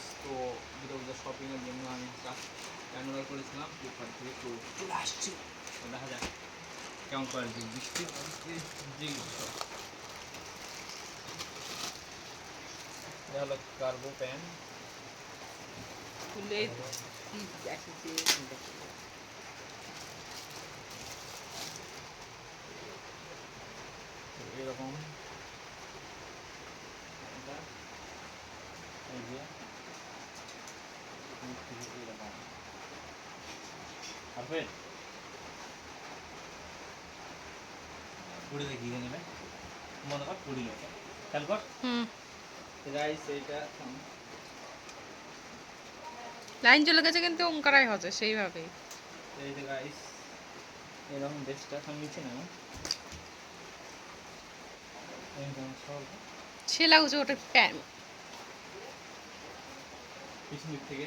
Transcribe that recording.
Guys তো দুর্গা শপিংয়ের জন্য আমি একটা অর্ডার করেছিলাম ফ্লিপকার্ট থেকে তো চলে আসছি। দেখা যাক কেমন কোয়ালিটি বৃষ্টি জি এটা হলো কার্গো প্যান্ট খুলে এরকম এটা এই যে নেবে লাইন চলে গেছে কিন্তু ওমকারাই হচ্ছে সেইভাবে এই যে গাইস এরকম ড্রেসটা আমি নিচ্ছি না এরকম সব সে লাগছে ওটা প্যান পিছন দিক থেকে